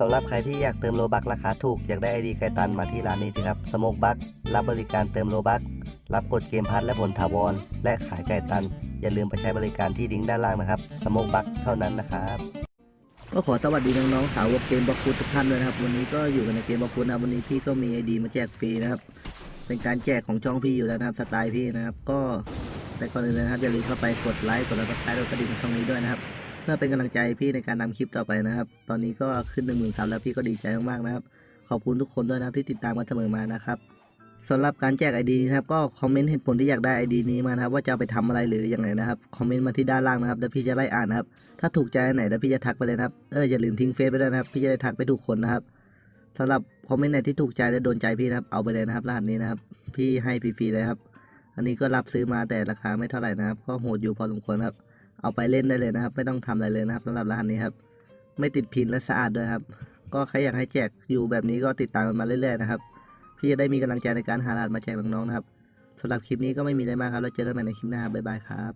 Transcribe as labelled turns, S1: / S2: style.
S1: สำหรับใครที่อยากเติมโลบักราคาถูก อยากได้ไอดีไกตันมาที่ร้านนี้สิครับสโมกบักรับบริการเติมโลบักรับกดเกมพัทและผลถาวร และขายไก่ตัน อย่าลืมไปใช้บริการที่ลิงด้านล่างนะครับสโมกบักเท่านั้นนะครับก็ขอสวัสดีน้องๆสาวกเกมบล็อกฟุตทุกท่านด้วยนะครับ วันนี้ก็อยู่กันในเกมบล็อกฟุตนะครับวันนี้พี่ก็มีไอดีมาแจกฟรีนะครับ เป็นการแจกของช่องพี่อยู่แล้วนะครับสไตล์พี่นะครับ ก็แต่ก่อนอื่นนะครับอย่าลืมเข้าไปกดไลค์กดติดตามกดกระดิ่งช่องนี้ด้วยนะครับ พื่อเป็นกำลังใจพี่ในการนำคลิปต่อไปนะครับ ตอนนี้ก็ขึ้นหนึ่งหมื่นซับแล้วพี่ก็ดีใจมากๆนะครับ ขอบคุณทุกคนด้วยนะที่ติดตามมาเสมอมานะครับสำหรับการแจกไอดีนะครับก็คอมเมนต์เหตุผลที่อยากได้ไอดีนี้มานะครับว่าจะไปทำอะไรหรือยังไงนะครับคอมเมนต์มาที่ด้านล่างนะครับเดี๋ยวพี่จะไล่อ่านนะครับถ้าถูกใจไหนเดี๋ยวพี่จะทักไปเลยนะครับเอออย่าลืมทิ้งเฟซไปด้วยนะครับพี่จะได้ทักไปถูกคนนะครับสำหรับคอมเมนต์ไหนที่ถูกใจและโดนใจพี่นะครับเอาไปเลยนะครับรหัสนี้นะครับ พี่ให้ฟรีๆเลยครับ อันนี้ก็รับซื้อมาแต่ราคาไม่เท่าไหร่นะครับก็โหดอยู่พอสมควรครับ เอาไปเล่นได้เลยนะครับ ไม่ต้องทำอะไรเลยนะครับสำหรับร้านนี้ครับ ไม่ติดพินและสะอาดด้วยครับ ก็ใครอยากให้แจกอยู่แบบนี้ก็ติดตามกันมาเรื่อยๆนะครับพี่จะได้มีกำลังใจในการหาลานมาแจกน้องๆนะครับสำหรับคลิปนี้ก็ไม่มีอะไรมากครับ แล้วเจอกันใหม่ในคลิปหน้าบ๊ายบายครับ